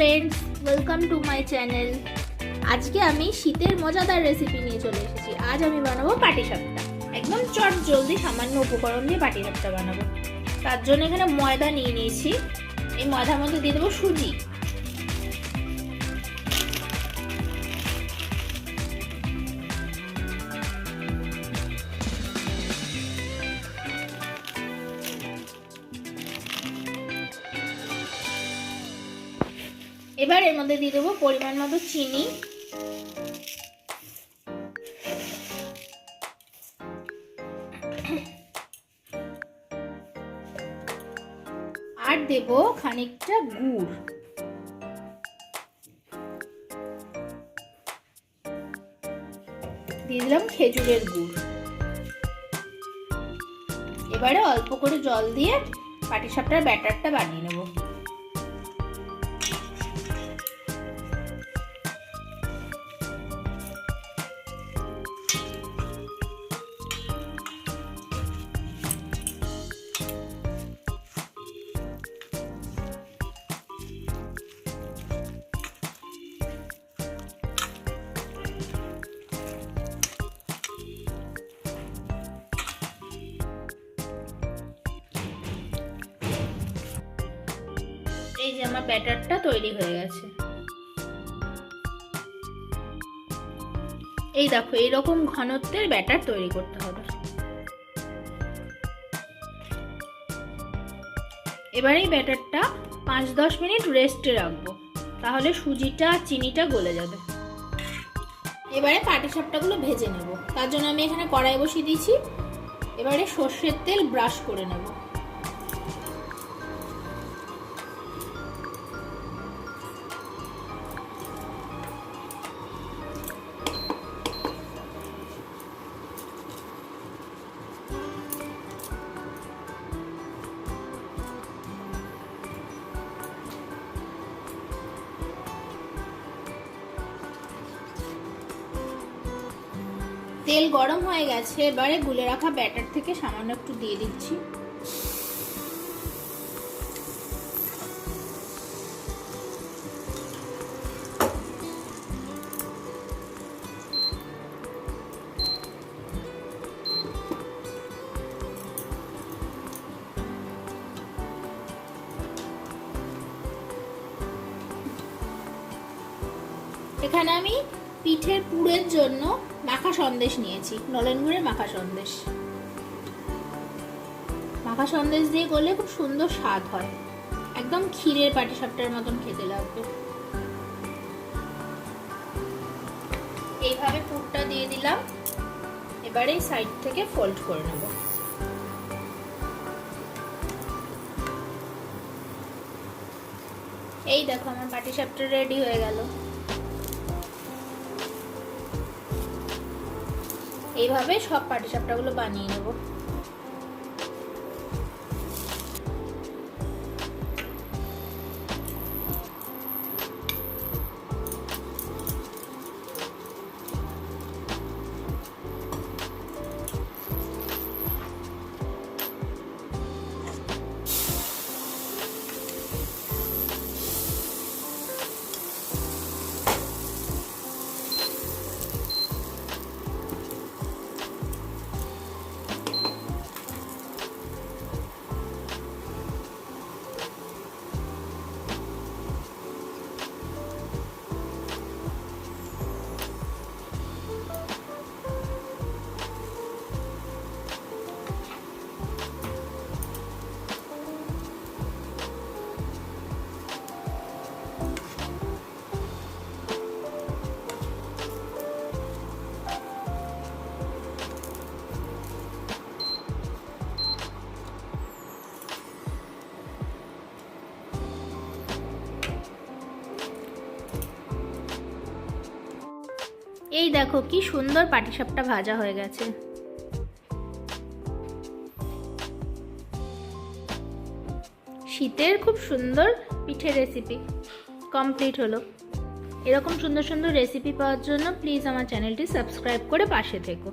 Friends welcome to my channel আজকে আমি শীতের মজাদার রেসিপি নিয়ে চলে এসেছি। আজ আমি বানাবো পাটিসাপটা একদম চট জলদি সামান্য উপকরণ দিয়ে পাটিসাপটা বানাবো। তার জন্য এখানে ময়দা নিয়ে নিয়েছি। এই ময়দার মধ্যে দিয়ে দেবো সুজি। এবার এর মধ্যে দিয়ে দেবো পরিমাণ মতো চিনি। আর দেব খানিকটা গুড়। দিয়ে দিলাম খেজুরের গুড়। এবারে অল্প করে জল দিয়ে পাটিসাপটার ব্যাটারটা বানিয়ে নেব। এই যে আমার ব্যাটারটা তৈরি হয়ে গেছে। এই দেখো এইরকম ঘনত্বের ব্যাটার তৈরি করতে হবে। এবার এই ব্যাটারটা পাঁচ দশ মিনিট রেস্টে রাখব, তাহলে সুজিটা চিনিটা গলে যাবে। এবারে পাটিসাপটাগুলো ভেজে নেব, তার জন্য আমি এখানে কড়াই বসিয়ে দিয়েছি। এবারে সর্ষের তেল ব্রাশ করে নেব। তেল গরম হয়ে গেছে, এবারে গুলে রাখা ব্যাটার থেকে সামান্য একটু দিয়ে দিচ্ছি। এখানে আমি পিঠের পুরের জন্য মাখা সন্দেশ নিয়েছি। নলেন গুড়ের মাখা সন্দেশ। মাখা সন্দেশ দিয়ে করলে খুব সুন্দর স্বাদ হয়। একদম ক্ষীরের পাটিসাপটার মতন খেতে লাগবে। এইভাবে পুরটা দিয়ে দিলাম। এবারে সাইড থেকে ফোল্ড করে নেব। এই দেখো, আমার পাটিসাপটা রেডি হয়ে গেল। এইভাবে সব পাটিসাপটাগুলো বানিয়ে নেব। এই দেখো কি সুন্দর পাটিসাপটা ভাজা হয়ে গেছে। শীতের খুব সুন্দর পিঠে রেসিপি কমপ্লিট হলো। এরকম সুন্দর সুন্দর রেসিপি পাওয়ার জন্য প্লিজ আমার চ্যানেলটি সাবস্ক্রাইব করে পাশে থেকো।